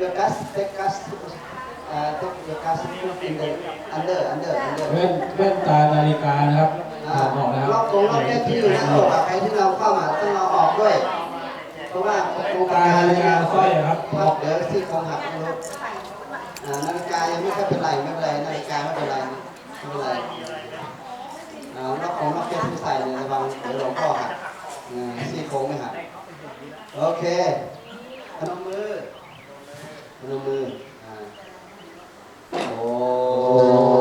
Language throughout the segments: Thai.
your gas take gas uh, take your gas put in the under under under แว่นแว่นตานาฬิกานะครับถอ่าอดออกนะครับ ล็อกตรงล็อกแก้ที่อยู่ในอกอะใครที่เราเข้ามาต้องเอาออกด้วย เพราะว่าโครงตานาฬิกาสร้อยอะครับออกเดี๋ยวซี่โครงหักไม่รู้อ่านาฬิกายังไม่ค่อยเป็นไรไม่เป็นไรนาฬิกาไม่เป็นไรไม่เป็นไรอ่าล็อกของล็อกแก้ที่ใส่เนี่ยระวังเดี๋ยวหลวงพ่อหักอ่าซี่โครงไม่หักโอเคพนมมือ พนมมือโอ้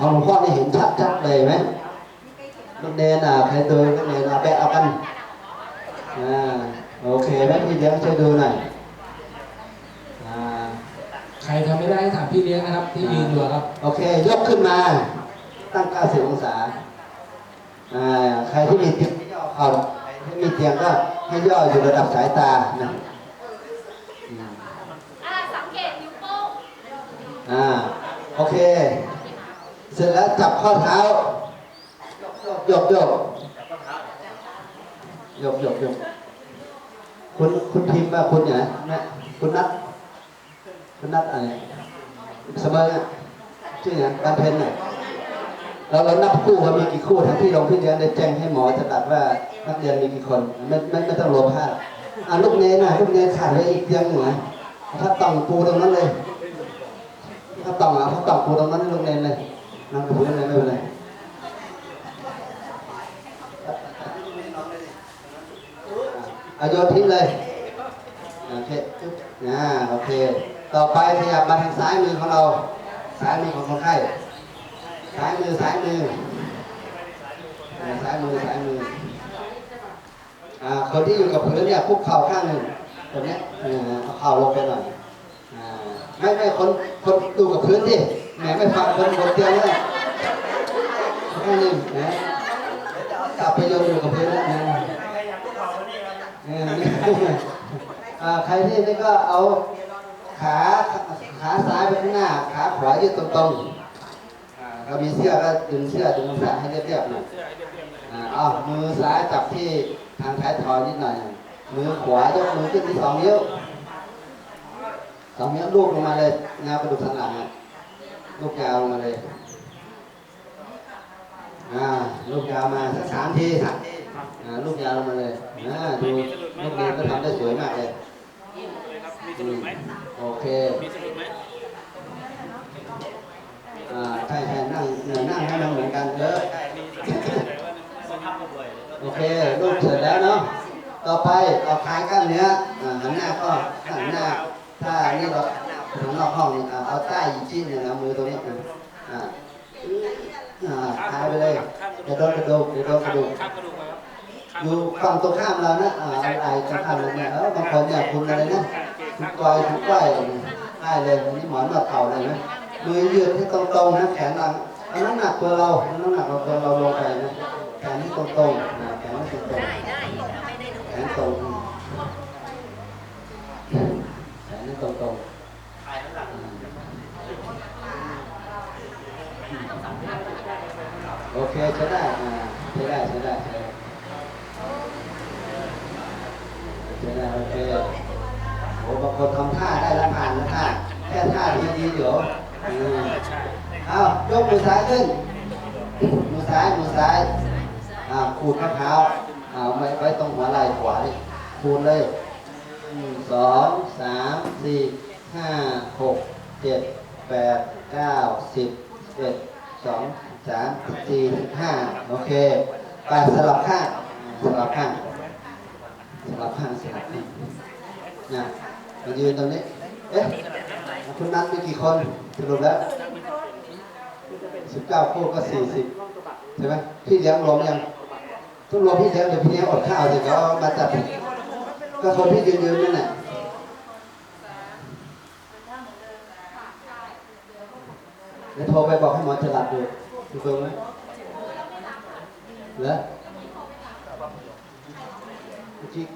ของหลวงพ่อนี่เห็นชัดชัดๆเลยไหมลูกเนนอะใครดูลูกเนนเอาแบะเอากันอ่าโอเคไหมพี่เลี้ยงช่วยดูหน่อยอ่าใครทำไม่ได้ให้ถามพี่เลี้ยงนะครับ ที่ยืนอยู่ครับ โอเค ยกขึ้นมา ตั้ง 90 องศาอ่าใครที่มีเตียงให้ย่อเข่าใครที่มีเตียงก็ให้ย่ออยู่ระดับสายตานะอืมอ่าสังเกตนิ้วโป้งอ่าโอเค เสร็จแล้วจับข้อเท้ายกยกยกยกยกคุณคุณพิมพ์ว่าคุณเนี่ยนะคุณนัทคุณนัทอะไรเสมออะชื่อไงการเพนน่ะเราเรานับคู่ว่ามีกี่คู่ทั้งที่โรงพี่เลี้ยงได้แจ้งให้หมอจะตัดว่านักเรียนมีกี่คนไม่ไม่ไม่ต้องรวมพลาดอ่าลูกเนนน่ะลูกเนนขาดไว้อีกเตียงหนึ่งนะถ้าต้องปูตรงนั้นเลยถ้าต้องอะถ้าต้องปูตรงนั้นให้ลูกเนนเลย นั่งกับพื้นเลยไม่เป็นไรอาโยนทิ้งเลย โอเคจุ๊บอ่าโอเค ต่อไปขยับมาทางซ้ายมือของเรา ซ้ายมือของคนไข้ ซ้ายมือ ซ้ายมืออ่าซ้ายมือ ซ้ายมือ อ่า คนที่อยู่กับพื้นเนี่ยคุกเข่าข้างหนึ่งคนเนี้เออเอาเข่าลงไปหน่อย ไม่ไม่คนคนดูกับพื้นดิแหมไม่ฟังคนบนเตียงเลยข้างหนึ่นะกลับไปโยนอยู่กับพื้นแล้วนะเอออ่าใครที่นี่ก็เอาขาขาซ้ายไปข้างหน้า ขาขวายืดตรงๆเรามีเสื้อก็ดึงเสื้อดึงศีรษะให้เรียบๆหน่อยอ่าเอามือซ้ายจับที่ทางท้ายทอยนิดหน่อย มือขวายกมือขึ้นที่สองนิ้ว สองนิ้วลูกลงมาเลยงากระดูกสันหลังลูกยาวลงมาเลยอ่าลูกยาวมาสักสามทีสามทีอ่าลูกยาวลงมาเลยอ่าดูลูกเรียนก็ทำได้สวยมากเลยโอเคอ่าใช่ใช่นั่งเหนั่งนั่งให้มันเหมือนกันเออมีสรุปแต่ว่ามันทำบ่อยโอเคลูกเสร็จแล้วเนาะต่อไปเอาคลายกล้ามเนื้อหันหน้าก็หันหน้า ถ้านี่เราหันนอกห้องนี่อ่าเอาใต้อีกชิ้นหนึ่งเอามือตรงนี้นะอ่าอ่าคลายไปเลยเดี๋ยวโดนกระดูกเดี๋ยวโดนกระดูกระดูกมาครับข้ามอยู่ฝั่งตรงข้ามเรานะอ่าอะไรตรงข้ามเราเนี่ยเออบางคนเนี่ยคุณอะไรนะคุณกอยคุณก้อยได้เลยอันนี้หมอนแบบเข่าเลยนะมือยืดให้ตรงๆนะแขนหลังเอาน้ำหนักตัวเราอาน้ำหนักเราตัวเราลงไปนะแขนให้ตรงๆแขนให้ตรงได้ได้ไม่ได้ดูๆแขนตรงแขนให้ ตรงๆ โอเคใช้ได้อ่าใช้ได้ใช้ได้ใช้ได้ใช่ไหมโอเคโอ้บางคนทำท่าได้แล้วผ่านแล้วท่าแค่ท่าดีๆเดี๋ยวอืมเอายกมือซ้ายขึ้น มือซ้าย มือซ้ายอ่าขูดมะพร้าวอ่าไว้ไว้ตรงหัวไหล่ขวานี่ขูดเลยห นึ่งสองสามสี่ห้าหกเจ็ดแปดเก้าสิบเอ็ดสองสามสี่ห้าโอเคไปสลับข้างสลับข้างสลับข้างสลับข้างนะมายืนตรงนี้ เอ๊ะคุณนัดมีกี่คนสรุปแล้วสิบเก้าคู่ก็สี่สิบใช่ไหมพี่เลี้ยงรวมยังทุกรวมพี่เลี้ยงเดี๋ยวพี่เลี้ยงอดข้าวเดี๋ยวเขามาจัด ก็คนที่ยืนๆนั่นแหละเดี๋ยวโทรไปบอกให้หมอจะหลับดูดูตรงไหมเหรอจิ๊ก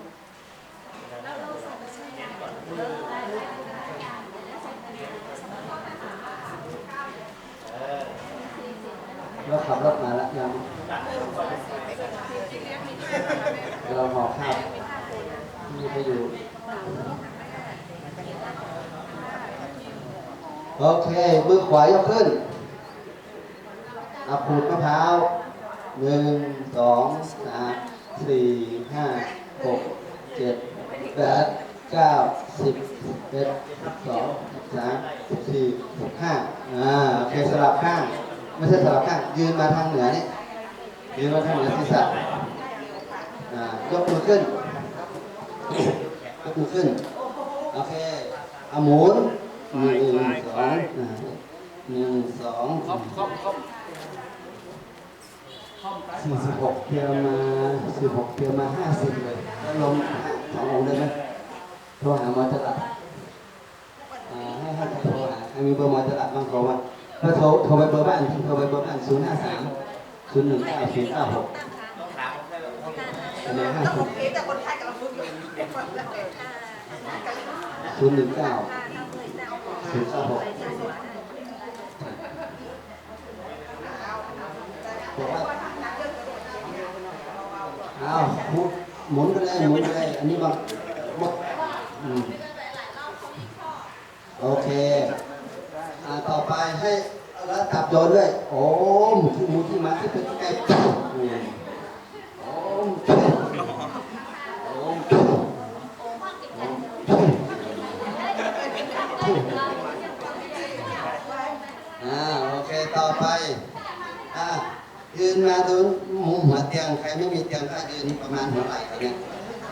เราขับรถมาแล้วยังเราหมอข้าว มีใครอยู่โอเค มือขวายกขึ้นเอาขูดมะพร้าวหนึ่งสองสามสี่ห้าหกเจ็ดแปดเก้าสิบเอ็ดสองสามสี่ห้าอ่าโอเคสลับข้าง ไม่ใช่สลับข้าง ยืนมาทางเหนือนี่ยืนมาทางเหนือศีรษะอ่ายกมือขึ้น ยกมือขึ้น โอเคเอาหมุนหนึ่งสองหนึ่งสองคอบคอบคอบสี่สิบหกเพียมาสี่หกเพียมาห้าสิบเลยแล้วลงสององค์ได้ไหมโทรหาหมอจรัดอ่าให้ให้โทรหาใครมีเบอร์หมอจรัดบ้างโทรมาถ้าโทรโทรไปเบอร์บ้านโทรไปเบอร์บ้านศูนย์ห้าสามศูนย์หนึ่งเก้าศูนย์เก้าหก คะแนนห้าสิบแต่คนไทยกับเราพูดอยู่ศูนย์หนึ่งเก้าศูนย์เก้าหกบอกว่าเอาหมุนหมุนก็ได้หมุนก็ได้อันนี้บางหมดอืมโอเคอ่าต่อไปให้แล้วจับโยนด้วย โอ้มที่มูที่มาที่เป็นไก่อืมโอ้มโอ่าโอเคต่อไปอ่ายืนมาดูมุมหัวเตียงใครไม่มีเตียงก็ยืนประมาณหัวไหล่กันเนี่ย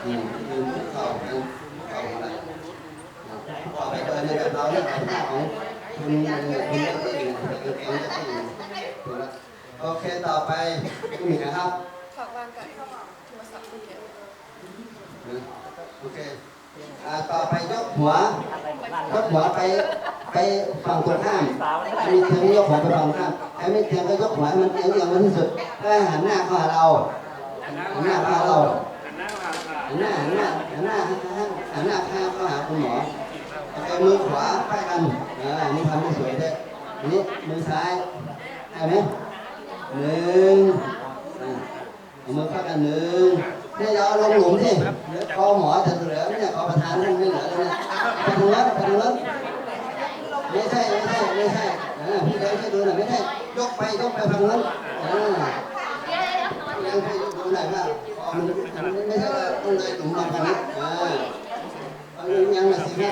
อืมยืนเข่าเข่าหัวไหล่ต่อไปเดินในแบบเราเนี่ยเอาหน้าของคุณคุณเจ้าที่อยู่คุณเจ้าที่อยู่ถูกแล้วโอเคต่อไปผู้หญิงนะครับฝากวางกับโทรศัพท์คุณเดียว โอเคอ่าต่อไปยกหัวยกหัวไปไปฝั่งตรงข้ามใครมีเตียงยกหัวไปฝั่งตรงข้ามใครไม่เตียงก็ยกหัวให้มันเอียงเอียงไว้ที่สุดเพื่อให้หันหน้าเข้าหาเราหันหน้าหันหน้าเข้าหาเราหันหน้าหันหน้าหันหน้าหันหน้าข้าเข้าหาคุณหมอโอเคมือขวาใกล้กันอ่านี่ทำให้สวยด้วยนี้มือซ้ายได้ไหมหนึ่งมือเข้ากันหนึ่ง เนี่ยอย่าเอาลงหลุมสิเดี๋ยวคอหมอจะเหลือเนี่ยคอประธานท่านไม่เหลือเลยนะไปทางนั้นไปทางนั้นไม่ใช่ไม่ใช่ไม่ใช่พี่เลี้ยงให้ดูหน่อยไม่ใช่ยกไปยกไปทางนั้นอ่าเดี๋ยวเดี๋ยวเดี๋ยวน้อยยังให้ดูหน่อยว่าคอมันไม่ใช่ว่าต้องเลยหลุมมาทางนี้อ่าเอายังมาสิเนี่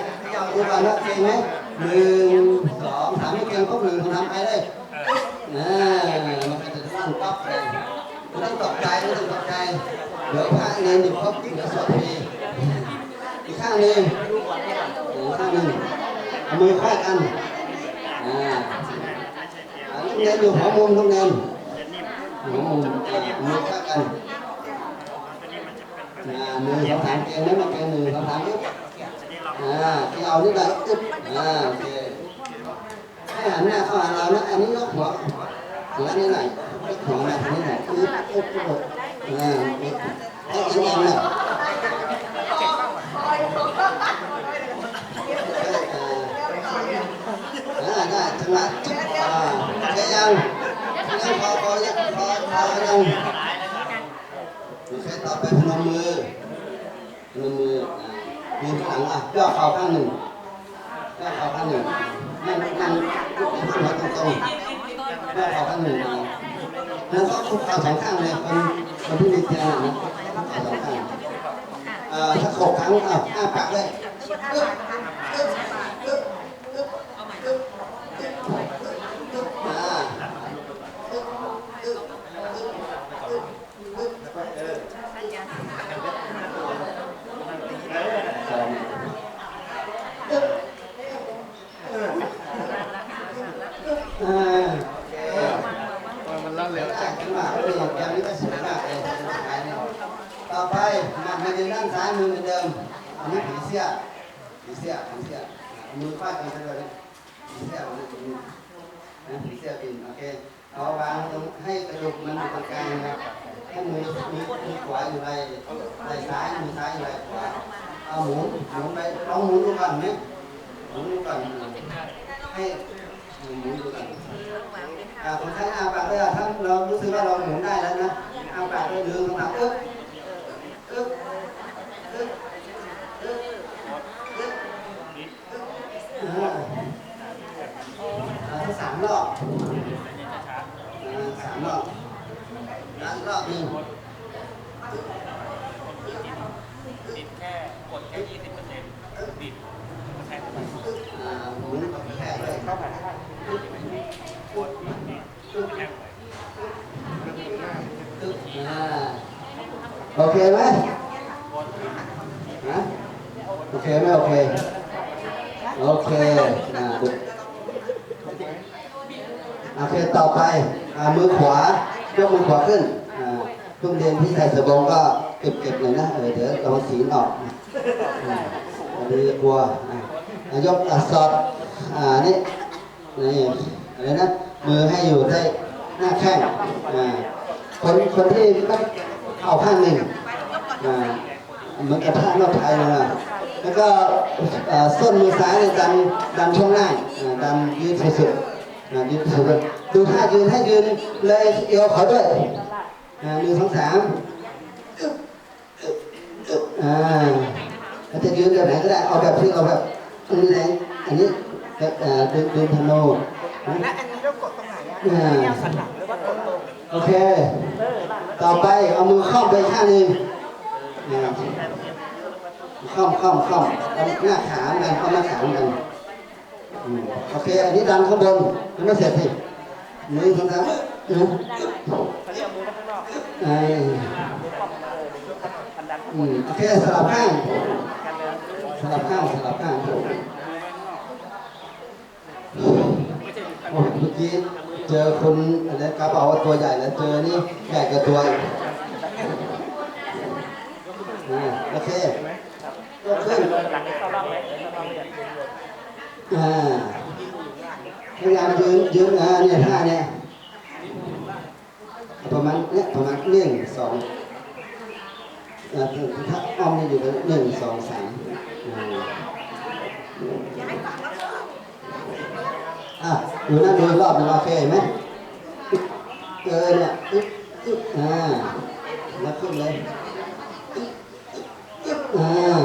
ดูก่อนว่าเก่งไหมหนึ่งสองสามไม่เก่งครบหนึ่งสองสามไปเลยอ่ามันก็จะลั่นปั๊บเลยไม่ต้องตกใจไม่ต้องตกใจ เดี๋ยวพระเรียนอยู่ครบเดี๋ยวสวดฟรีอีกข้างหนึ่งอีกข้างหนึ่งเอามือค่อยกันอ่าลูกเรียนอยู่หัวมุมลูกเรียนหัวมุมอ่ามือค่อยกันอ่าหนึ่งสองสามเก่งไหมมาเก่งหนึ่งสองสามปึ๊บอ่าที่เอานี่แหละปึ๊บอ่าโอเคให้หันหน้าเข้าหาเรานะอันนี้ยกหัวหัวนี่หน่อยยกหัวมาทางนี้หน่อยปึ๊บปึ๊บปึ๊บ อ่าปึ๊บให้เอียงๆหน่อยอ่าได้จังหวะจุ๊บอ่าใช่ยังยังพอพอยังพอพอยังโอเคต่อไปพนมมือพนมมืออ่ายืนข้างหลังอะย่อเข่าข้างหนึ่งย่อเข่าข้างหนึ่งนั่งนั่งลุกขึ้นหัวตรงๆย่อเข่าข้างหนึ่งอ่าแล้วก็คุกเข่าสองข้างเลยคน คนที่มีเตียงอะนะคุกเข่าสองข้างเอ่อถ้าหกครั้งอะอ้าปากเลยปึ๊บปึ๊บปึ๊บปึ๊บปึ๊บปึ๊บอ่า อ่า มันลั่นเร็ว ได้ขึ้นมาเลยอย่างนี้ก็สวยมากเลยต่อไปมามายืนด้านซ้ายมือเหมือนเดิม อันนี้ผีเสื้อผีเสื้อผีเสื้อมือฟาดกันไปเลยผีเสื้อมือมือ นะผีเสื้อบินโอเคเอาวางตรงให้กระดูกมันอยู่ตรงกลางนะครับให้มือมือมือขวาอยู่ในในซ้ายมือซ้ายอยู่ในขวาเอาหมุนหมุนไปลองหมุนดูก่อนไหมหมุนดูก่อนให้หมุนดูก่อนอ่า โอเคไหมฮะโอเคไหมโอเค โอเคอ่าโอเค ต่อไปอ่ามือขวายกมือขวาขึ้นอ่าเพิ่งเรียนที่ใส่สบงก็เก็บเก็บๆหน่อยนะ เออเดี๋ยวเราสีออกอันนี้กลัวอะอะยกอะสอดอ่านี่นี่อะไรนะ มือให้อยู่ได้หน้าแข้งคนคนที่ไม่เอาข้างหนึ่งเหมือนกับท่านอกไทยนะแล้วก็ส้นมือซ้ายเนี่ยดันดันช่วงล่างอ่าดันยืดสุดๆยืดสุดๆดูท่ายืนให้ยืนเลยเอวเขาด้วยหนึ่งสองสามอ่าแล้วจะยืนแบบไหนก็ได้เอาแบบที่เราแบบอันนี้แรงอันนี้แบบดึงดึงธนูและอัน อ่าแนวสันหลังหรือว่าตรงโอเค ต่อไปเอามือคล่อมไปข้างหนึ่งอ่าคล่อมคล่อมคล่อมเอาหน้าขาเหมือนกันเอาหน้าขาเหมือนกันอืมโอเค อันนี้ดันข้างบนยังไม่เสร็จสิหนึ่งสองสามนะเขาเรียกมือข้างนอกอ่าอืมโอเคสลับข้างสลับข้างสลับข้าง โอ้เมื่อกี้เจอคนอะไรกระเป๋าว่าตัวใหญ่แล้วเจอนี่ใหญ่กว่าตัวอีกอ่าโอเคยกขึ้นอ่าพยายามยืนยืนอ่าเนี่ยท่าเนี่ยประมาณเนี่ยประมาณหนึ่งสองอ่าถ้าอ้อมนี่อยู่หนึ่งสองสาม อะอยู่นั่นดูรอบนึงโอเคไหมเออเนี่ยอึ๊บอึ๊บอ่าแล้วขึ้นเลยอึ๊บอึ๊บอ่า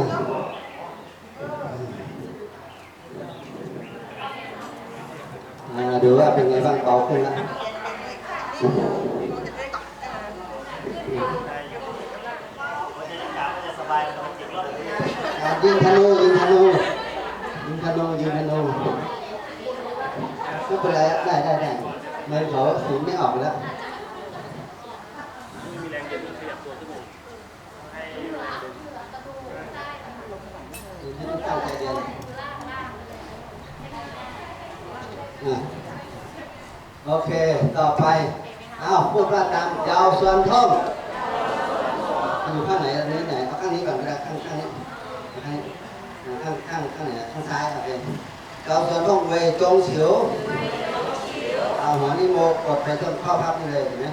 อ่าดูว่าเป็นไงบ้างเบาขึ้นแล้วยิงธนูยิงธนูยิงธนูยิงธนู ไม่เป็นไรได้ได้ได้เงินเขาสีไม่ออกแล้วมีแรงเย็นขยับตัวขึ้นมาตั้งใจเรียนโอเค ต่อไป เอ้าพูดว่าตามยาวส่วนท่องอยู่ข้างไหนอันนี้ไหนเอาข้างนี้ก่อนก็ได้ข้างข้างนี้ข้างข้างข้างไหนข้างซ้ายโอเค ยาวส่วนท่องเวจงเฉียวเอาหัวนี่โมกดไปต้นข้อพับนี่เลยเห็นไหม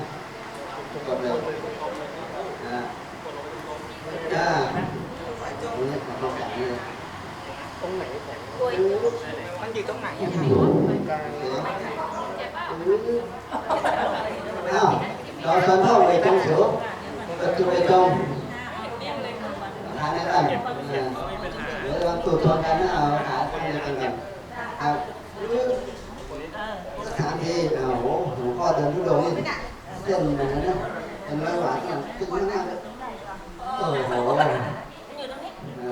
กดเลยอ่าอ่านี่ตรงกลางนี่เลยมันอยู่ตรงไหนอะอ้าวเราสอนท่องไปตรงเสือประตูไปตรงทางนั้นกันเดี๋ยวลองตูดชนกันนะเอา ครับสามทีโอ้โหลวงพ่อเดินทุดงนี่เส้นเหมือนะเป็นร้อยหวานกันขึ้นมากโอ้โห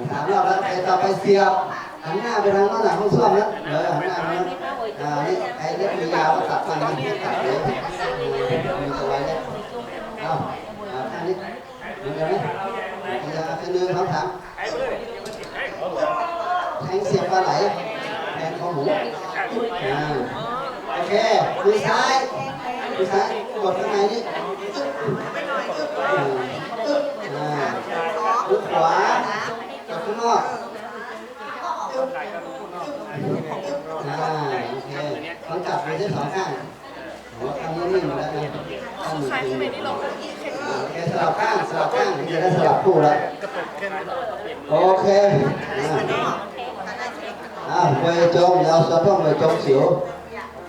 ถามรอบแล้วใครต่อไปเสียบหันหน้าไปทางโน้นหลังห้องส้วมนะเออหันหน้าไปนะอ่านี่ไอ้เล็บมือยาวตัดฟันมันตัดเลยมีตัวไว้เนี่ยเอาเอาอันนี้ดูกันไหมอย่าคือหนึ่งสองสามแทงเสียบปลาไหล แทงคอหมูอ่าโอเคมือซ้ายมือซ้ายกดข้างในนี่อ่ามือขวากดข้างนอกอ่าโอเคต้องจับไปที่สองข้างโอ้ข้างนี้นิ่มแล้วนะข้างหนึ่งตึงอ่าโอเคสลับข้างสลับข้างจะได้สลับคู่แล้วโอเค อ่าอ่าไปจองเดี๋ยวเราต้องไปจองเสียว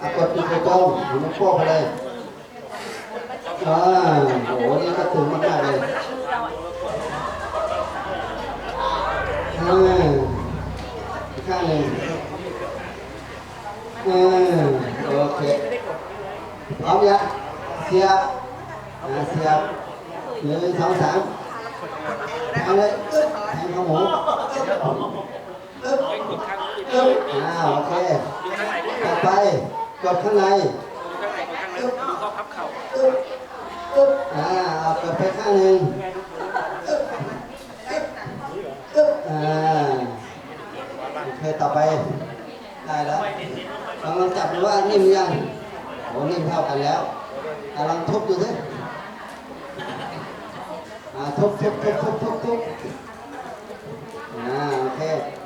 อะกดจุดไปจงมันโป้ไปเลยอ่าโหนี่ก็ถึงมากๆเลยอืมข้างหนึ่งอืมโอเคพร้อมยังเสียบอ่าเสียบหนึ่งสองสามแทงเลยแทงเข้าหมู อึ๊บอึ๊บอ่าโอเคต่อไปกดข้างในอึ๊บอึ๊บอึ๊บอ่าเอากดไปข้างหนึ่งอ่าโอเคต่อไปได้แล้วลองลองจับดูว่านิ่มยังโอ้นิ่มเท่ากันแล้วอะลองทุบดูสิอ่าทุบทุบทุบทุบทุบทุบอ่าโอเค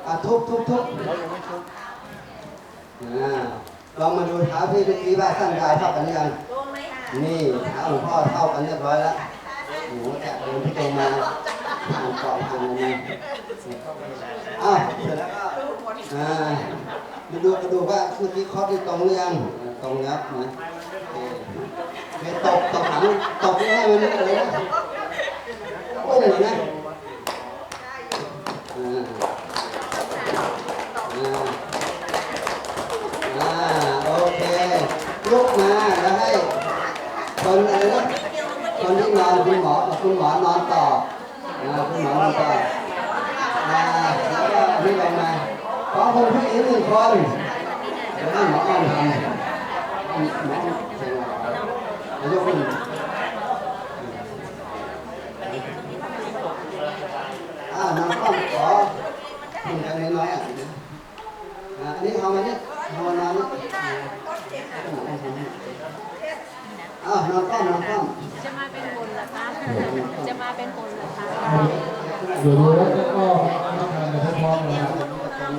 อะทุบทุบทุบ อ่าลองมาดูเท้าพี่เมื่อกี้ว่าสั้นยาวเท่ากันหรือยังนี่เท้าหลวงพ่อเท่ากันเรียบร้อยแล้วโอ้โหแกะเดินพี่ตรงมาผ่านเกาะผ่านอะไรมาอ้าวเสร็จแล้วก็อ่ามาดูมาดูว่าเมื่อกี้คอร์สที่ตรงหรือยังตรงแล้วนะโอเคไปตบตบหางตบให้มันอะไรนะโอ้โหนะอ่าอ่า อ่าโอเคลุกมาแล้วให้คนอะไรนะคนที่นอนคุณหมอคุณหมอนอนต่ออ่าคุณหมอนอนต่ออ่าแล้วก็นี่ลงมาขอคนผู้หญิงหนึ่งคนเดี๋ยวให้หมออ้อมทำหมออ้อมเสร็จแล้วยกขึ้นอ่าน้องอ้อมขอคุณกันน้อยๆ อะอ่าอันนี้เอามาเนี่ยเอามานอนนี่อ้าวนอนก้มนอนก้มจะมาเป็นคนเหรอคะจะมาเป็นคนเหรอคะ เดี๋ยวดูแล้วก็รับประทานไปพร้อมๆกันะครับเดี๋ยวดูให้ นอ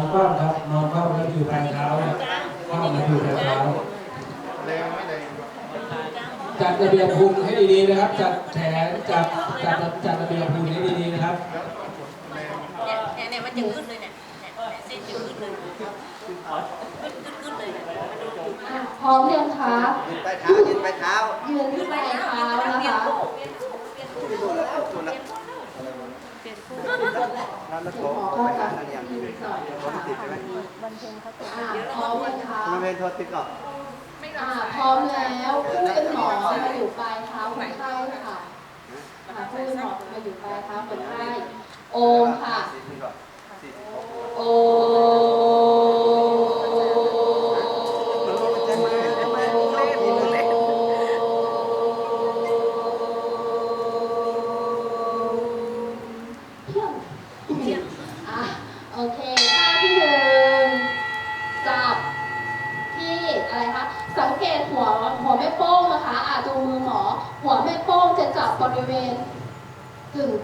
นคว่ำครับ นอนคว่ำแล้วอยู่ปลายเท้านะคว่ำแล้วอยู่ปลายเท้าจัดระเบียบพุงให้ดีๆนะครับ จัดแขนจัดจัดจัดระเบียบพุงให้ดีๆนะครับเนี่ยเนี่ยมันจะขึ้นเลยเนี่ยเนี่ยเส้นจะขึ้นเลยขึ้นขึ้นขึ้นเลยเนี่ยพร้อมยังคะยืนไปเท้ายืนไปเท้ายืนขึ้นไปเท้านะคะ หมอก็จะยืนก่อนค่ะอ่าพร้อมยังคะคุณเวนโทรติดก่อนอ่าพร้อมแล้วผู้เป็นหมอมาอยู่ปลายเท้าคนไข้ค่ะอ่าผู้เป็นหมอมาอยู่ปลายเท้าคนไข้โอมค่ะโอเ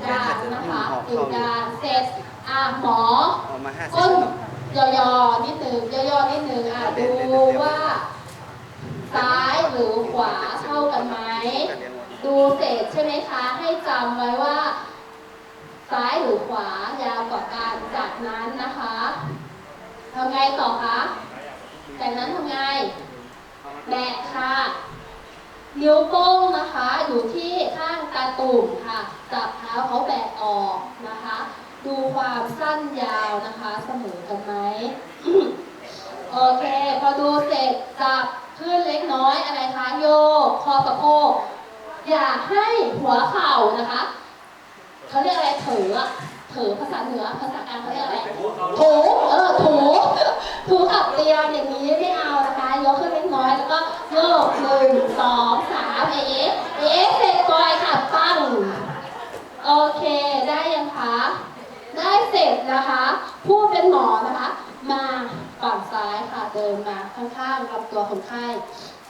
กึ่งกลางนะคะกึ่งกลางเสร็จอะหมอออกมาห้าสิก้นบ ยอๆนิดนึงย่อๆนิดนึงอะดูว่า ซ้ายหรือขวาเท่ากันไหม ดูเสร็จใช่ไหมคะ ให้จำไว้ว่า ซ้ายหรือขวายาวกว่ากันจากนั้นนะคะทำไงต่อคะจากนั้นทำไงแบะค่ะนิ้วโป้งนะคะ อยู่ที่ ข้างตาตุ่มค่ะจับเท้าเขาแบกออกนะคะ ดูความสั้นยาวนะคะเสมอกันไหมโอเค พอดูเสร็จจับขึ้นเล็กน้อยอะไรคะโยกคอสะโพกอย่าให้หัวเข่านะคะเขาเรียกอะไรเถอะ เถอภาษาเหนือภาษากลางเขาเรียกอะไรถูเออถูถูกับเตียงอย่างนี้ไม่เอานะคะยกขึ้นเล็กน้อยแล้วก็โยกหนึ่งสองสามเอฟเอฟเสร็จปล่อยค่ะปั้งโอเคได้ยังคะได้เสร็จนะคะผู้เป็นหมอนะคะ มาฝั่งซ้ายค่ะเดินมาข้างๆลำตัวคนไข้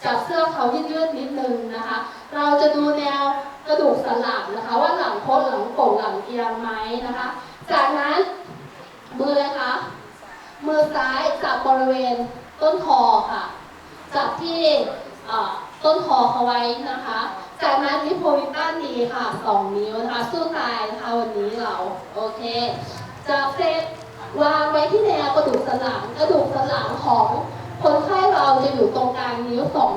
จับเสื้อเขายืดๆนิดนึงนะคะ เราจะดูแนวกระดูกสันหลังนะคะ ว่าหลังเอียงไหมนะคะ จากนั้นมือเลยคะมือซ้ายจับบริเวณต้นคอค่ะ จับที่ต้นคอเขาไว้นะคะ จากนั้นนิโพลิตันดีค่ะสองนิ้วนะคะ สู้ตายนะคะวันนี้เราโอเคจับเสร็จวางไว้ที่แนวกระดูกสันหลังกระดูกสันหลังของ คนไข้เราจะอยู่ตรงกลางนิ้วสอง